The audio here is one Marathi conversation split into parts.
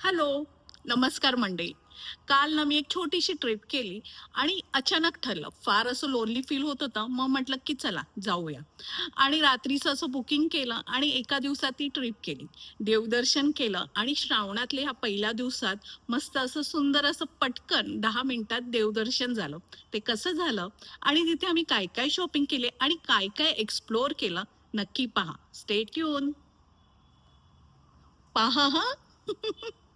हॅलो नमस्कार मंडळी. काल ना मी एक छोटीशी ट्रिप केली आणि अचानक ठरलं. फार असं लोनली फील होत होतं. मग म्हटलं की चला जाऊया. आणि रात्रीचं असं बुकिंग केलं आणि एका दिवसात ती ट्रिप केली. देवदर्शन केलं आणि श्रावणातले ह्या पहिल्या दिवसात मस्त असं सुंदर असं पटकन दहा मिनिटात देवदर्शन झालं. ते कसं झालं आणि तिथे आम्ही काय काय शॉपिंग केले आणि काय काय एक्सप्लोअर केलं नक्की पहा. स्टेट येऊन पहा हा.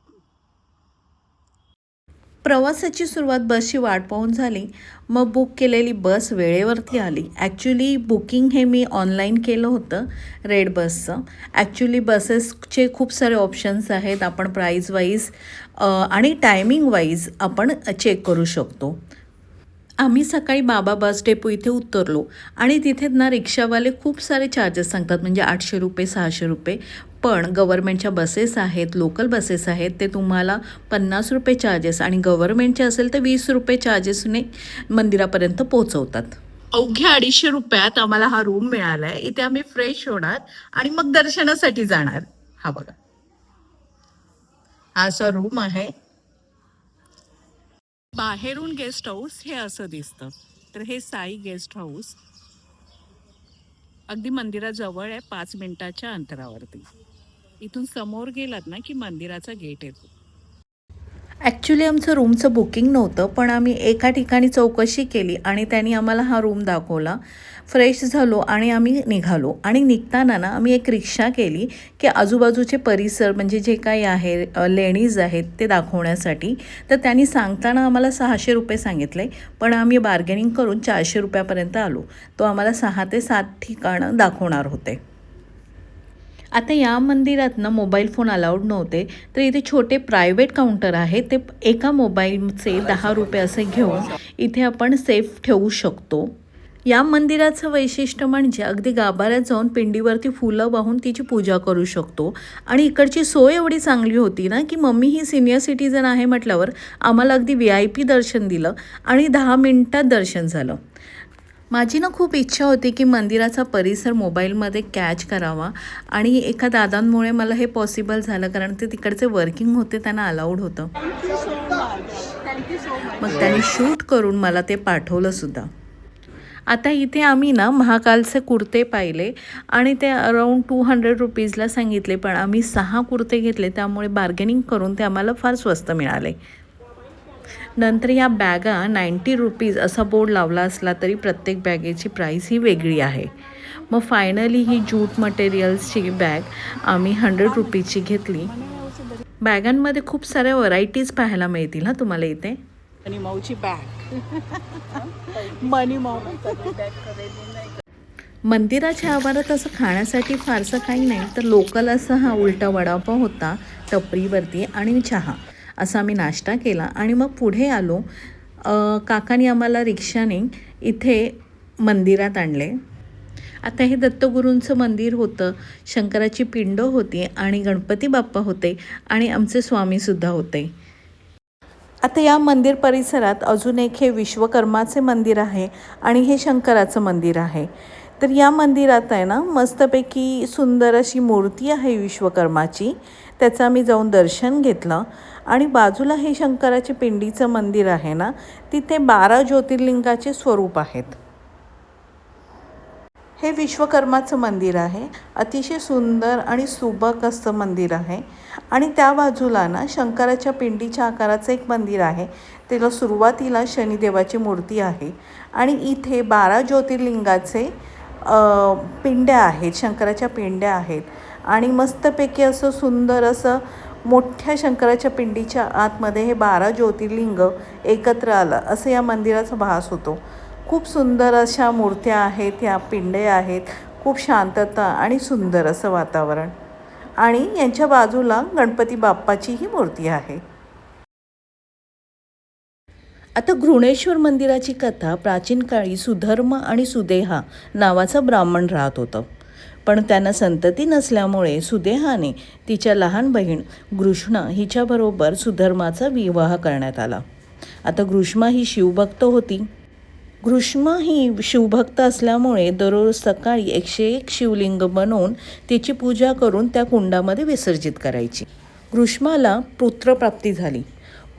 प्रवासाची सुरुवात बसची वाट पाहून झाली. मग बुक केलेली बस वेळेवरती आली. ॲक्च्युली बुकिंग हे मी ऑनलाईन केलं होतं रेड बसचं ॲक्च्युली बसेसचे खूप सारे ऑप्शन्स आहेत. आपण प्राईज वाईज आणि टायमिंग वाईज आपण चेक करू शकतो. आम्ही सकाळी बाबा बस डेपो इथे उतरलो. आणि तिथे ना रिक्षावाले खूप सारे चार्जेस सांगतात. म्हणजे आठशे रुपये सहाशे रुपये. पण गव्हर्मेंटच्या बसेस आहेत लोकल बसेस आहेत ते तुम्हाला पन्नास रुपये चार्जेस आणि गव्हर्मेंटचे असेल तर वीस रुपये चार्जेसने मंदिरापर्यंत पोहोचवतात. अवघ्या अडीचशे रुपयात आम्हाला हा रूम मिळाला आहे इथे आम्ही फ्रेश होणार आणि मग दर्शनासाठी जाणार. हा बघा. हा असा रूम आहे. बाहेरून गेस्ट हाऊस हे असं दिसतं. तर हे साई गेस्ट हाऊस अगदी मंदिराजवळ आहे पाच मिनिटाच्या अंतरावरती. इथून समोर गेलात ना की मंदिराचा गेट येतो ॲक्च्युली आमचं रूमचं बुकिंग नव्हतं पण आम्ही एका ठिकाणी चौकशी केली आणि त्यांनी आम्हाला हा रूम दाखवला. फ्रेश झालो आणि आम्ही निघालो. आणि निघताना ना आम्ही एक रिक्षा केली की आजूबाजूचे परिसर म्हणजे जे काही आहे लेणीज आहेत ते दाखवण्यासाठी. तर त्यांनी सांगताना आम्हाला सहाशे रुपये सांगितले पण आम्ही बार्गेनिंग करून चारशे रुपयापर्यंत आलो. तो आम्हाला सहा ते सात ठिकाणं दाखवणार होते. आता या मंदिरात ना मोबाईल फोन अलाउड नव्हते तर इथे छोटे प्रायव्हेट काउंटर आहे ते एका मोबाईलचे दहा रुपये असे घेऊन इथे आपण सेफ ठेवू शकतो. या मंदिराचं वैशिष्ट्य म्हणजे अगदी गाभाऱ्यात जाऊन पिंडीवरती फुलं वाहून तिची पूजा करू शकतो. आणि इकडची सोय एवढी चांगली होती ना की मम्मी ही सिनियर सिटीजन आहे म्हटल्यावर आम्हाला अगदी व्ही आय पी दर्शन दिलं आणि दहा मिनटात दर्शन झालं. माझी ना खूप इच्छा होती की मंदिराचा परिसर मोबाईलमध्ये कॅच करावा आणि एका दादांमुळे मला हे पॉसिबल झालं कारण ते तिकडचे वर्किंग होते त्यांना अलाउड होतं. मग त्यांनी शूट करून मला ते पाठवलं सुद्धा. आता इथे आम्ही ना महाकालचे कुर्ते पाहिले आणि ते अराऊंड टू हंड्रेड रुपीजला सांगितले पण आम्ही सहा कुर्ते घेतले त्यामुळे बार्गेनिंग करून ते आम्हाला फार स्वस्त मिळाले. नंतर या बॅगा नाईंटी रुपीज असा बोर्ड लावला असला तरी प्रत्येक बॅगेची प्राईस ही वेगळी आहे. मग फायनली ही जूट मटेरियल्सची बॅग आम्ही हंड्रेड रुपीजची घेतली. बॅगांमध्ये खूप साऱ्या व्हरायटीज पाहायला मिळतील ना तुम्हाला इथे? मनी माऊची बॅग. मनी माऊ मंदिराच्या आवारात असं खाण्यासाठी फारसं काही नाही तर लोकल असा हा उलटा वडापाव होता टपरीवरती आणि चहा. असा आम्ही नाश्ता केला आणि मग पुढे आलो. काकांनी आम्हाला रिक्षाने इथे मंदिरात आणले. आता हे दत्तगुरूंचं मंदिर होतं शंकराची पिंड होती आणि गणपती बाप्पा होते आणि आमचे स्वामीसुद्धा होते. आता या मंदिर परिसरात अजून एक हे विश्वकर्माचे मंदिर आहे आणि हे शंकराचं मंदिर आहे. तर या मंदिरात आहे ना मस्तपैकी सुंदर अशी मूर्ती आहे विश्वकर्माची. त्याचं आम्ही जाऊन दर्शन घेतलं. आणि बाजूला हे शंकराचे पिंडीचं मंदिर आहे ना तिथे बारा ज्योतिर्लिंगाचे स्वरूप आहेत. हे विश्वकर्माचं मंदिर आहे. अतिशय सुंदर आणि सुबक असं मंदिर आहे. आणि त्या बाजूला ना शंकराच्या पिंडीच्या आकाराचं एक मंदिर आहे. त्याला सुरुवातीला शनिदेवाची मूर्ती आहे. आणि इथे बारा ज्योतिर्लिंगाचे पिंड्या आहेत शंकराच्या पिंड्या आहेत. आणि मस्तपैकी असं सुंदर असं मोठ्या शंकराच्या पिंडीच्या आतमध्ये हे बारा ज्योतिर्लिंग एकत्र आलं असं या मंदिराचा भास होतो. खूप सुंदर अशा मूर्त्या आहेत या पिंडे आहेत. खूप शांतता आणि सुंदर असं वातावरण. आणि यांच्या बाजूला गणपती बाप्पाचीही मूर्ती आहे. आता घृणेश्वर मंदिराची कथा प्राचीन काळी सुधर्म आणि सुदेहा नावाचा ब्राह्मण राहत होतं. पण त्यांना संतती नसल्यामुळे सुदेहाने तिच्या लहान बहीण घृष्णा हिच्याबरोबर सुधर्माचा विवाह करण्यात आला. आता घृष्मा ही शिवभक्त होती. घृष्मा ही शिवभक्त असल्यामुळे दररोज सकाळी एकशे एक शिवलिंग बनवून तिची पूजा करून त्या कुंडामध्ये विसर्जित करायची. ग्रुष्माला पुत्रप्राप्ती झाली.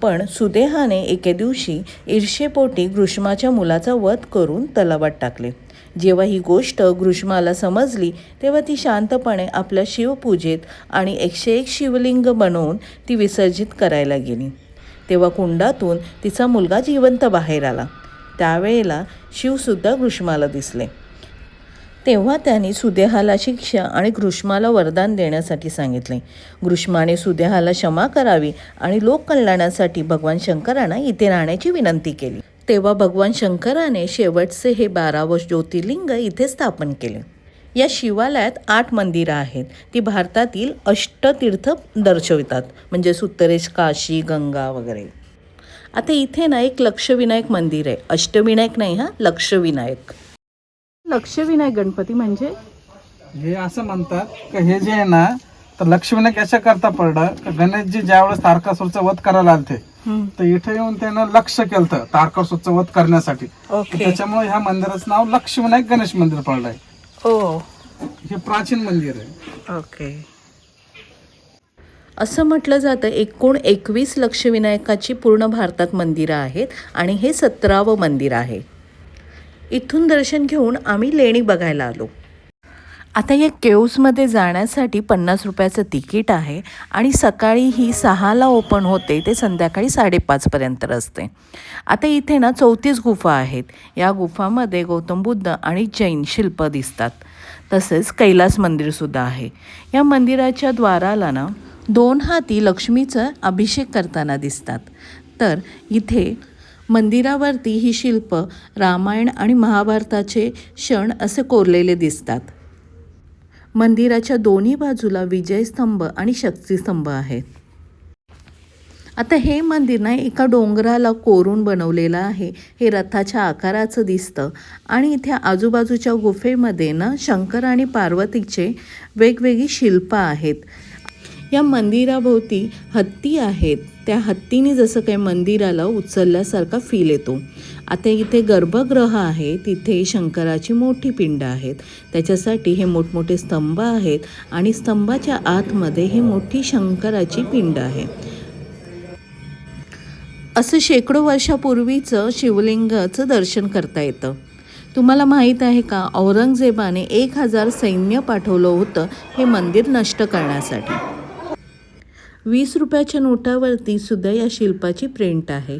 पण सुदेहाने एके दिवशी ईर्षेपोटी ग्रुष्माच्या मुलाचा वध करून तलावात टाकले. जेव्हा ही गोष्ट ग्रुष्माला समजली तेव्हा ती शांतपणे आपल्या शिवपूजेत आणि एकशे एक शिवलिंग बनवून ती विसर्जित करायला गेली. तेव्हा कुंडातून तिचा मुलगा जिवंत बाहेर आला. त्यावेळेला शिवसुद्धा ग्रुष्माला दिसले. तेव्हा त्यांनी सुदेहाला शिक्षा आणि ग्रुष्माला वरदान देण्यासाठी सांगितले. ग्रुष्माने सुदेहाला क्षमा करावी आणि लोककल्याणासाठी भगवान शंकरांना इथे राहण्याची विनंती केली. तेव्हा भगवान शंकराने शेवटचे हे बारावं ज्योतिर्लिंग इथे स्थापन केले. या शिवालयात आठ मंदिरं आहेत. ती भारतातील अष्टतीर्थ दर्शवितात म्हणजे सुत्तरेश काशी गंगा वगैरे. आता इथे ना एक लक्षविनायक मंदिर आहे. अष्टविनायक नाही हा लक्षविनायक. लक्षविनायक गणपती म्हणजे? हे असं म्हणतात की हे जे आहे ना तर लक्ष्मीने कशा करता पडलं? का गणेशजी ज्यावेळेस तारकासूरचा वध करायला आलते तर इथे येऊन त्यानं लक्ष केलं तारकासूरचा वध करण्यासाठी. ओके. त्याच्यामुळे ह्या मंदिराचं नाव लक्ष्मीनायक गणेश मंदिर पडलंय. ओ. हे प्राचीन मंदिर आहे. ओके. असं म्हटलं जातं एकूण एकवीस लक्षविनायकाची पूर्ण भारतात मंदिरं आहेत आणि हे सतरावं मंदिर आहे. इथून दर्शन घेऊन आम्ही लेणी बघायला आलो. आता या केव्समध्ये जाण्यासाठी पन्नास रुपयाचं तिकीट आहे आणि सकाळी ही सहाला ओपन होते ते संध्याकाळी साडेपाचपर्यंत असते आता इथे ना चौतीस गुफा आहेत. या गुफामध्ये गौतम बुद्ध आणि जैन शिल्प दिसतात. तसेच कैलास मंदिरसुद्धा आहे. या मंदिराच्या द्वाराला ना दोन हाती लक्ष्मीचं अभिषेक करताना दिसतात. तर इथे मंदिरावरती ही शिल्प रामायण आणि महाभारताचे क्षण असे कोरलेले दिसतात. मंदिराच्या दोन्ही बाजूला विजयस्तंभ आणि शक्तिस्तंभ आहेत. आता हे मंदिर ना एका डोंगराला कोरून बनवलेलं आहे. हे रथाच्या आकाराचं दिसतं आणि इथे आजूबाजूच्या गुफेमध्ये ना शंकर आणि पार्वतीचे वेगवेगळी शिल्प आहेत. या मंदिराभोवती हत्ती आहेत. त्या हत्तीने जसं काही मंदिराला उचलल्यासारखा फील येतो. आता इथे गर्भगृह आहे. तिथे शंकराची मोठी पिंड आहेत. त्याच्यासाठी हे मोठमोठे स्तंभ आहेत आणि स्तंभाच्या आतमध्ये ही मोठी शंकराची पिंड आहे. असं शेकडो वर्षापूर्वीचं शिवलिंगाचं दर्शन करता येतं. तुम्हाला माहीत आहे का? औरंगजेबाने एक हजार सैन्य पाठवलं होतं हे मंदिर नष्ट करण्यासाठी. वीस रुपयाच्या नोटावरती सुद्धा या शिल्पाची प्रिंट आहे.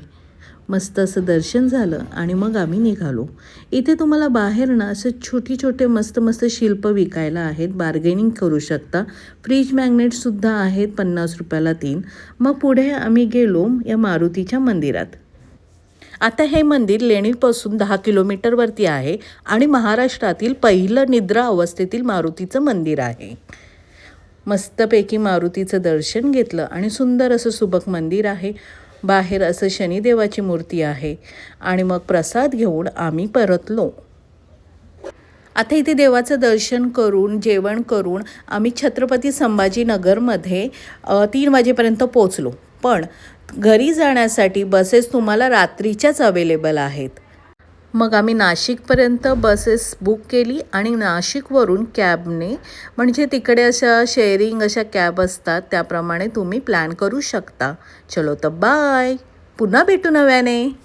मस्त असं दर्शन झालं आणि मग आम्ही निघालो. इथे तुम्हाला बाहेर ना असे छोटे छोटे मस्त मस्त शिल्प विकायला आहेत. बार्गेनिंग करू शकता. फ्रीज मॅग्नेटसुद्धा आहेत पन्नास रुपयाला तीन. मग पुढे आम्ही गेलो या मारुतीच्या मंदिरात. आता हे मंदिर लेणीपासून दहा किलोमीटरवरती आहे आणि महाराष्ट्रातील पहिलं निद्रा अवस्थेतील मारुतीचं मंदिर आहे. मस्तपैकी मारुतीचं दर्शन घेतलं आणि सुंदर असं सुबक मंदिर आहे. बाहेर असं शनिदेवाची मूर्ती आहे. आणि मग प्रसाद घेऊन आम्ही परतलो. आता इथे देवाचं दर्शन करून जेवण करून आम्ही छत्रपती संभाजीनगरमध्ये तीन वाजेपर्यंत पोचलो पण घरी जाण्यासाठी बसेस तुम्हाला रात्रीच्याच अवेलेबल आहेत. मग आम्ही नाशिकपर्यंत बसेस बुक केली आणि नाशिकवरून कॅबने म्हणजे तिकडे अशा शेअरिंग अशा कॅब असतात त्याप्रमाणे तुम्ही प्लॅन करू शकता. चलो तर बाय पुन्हा भेटू नव्याने.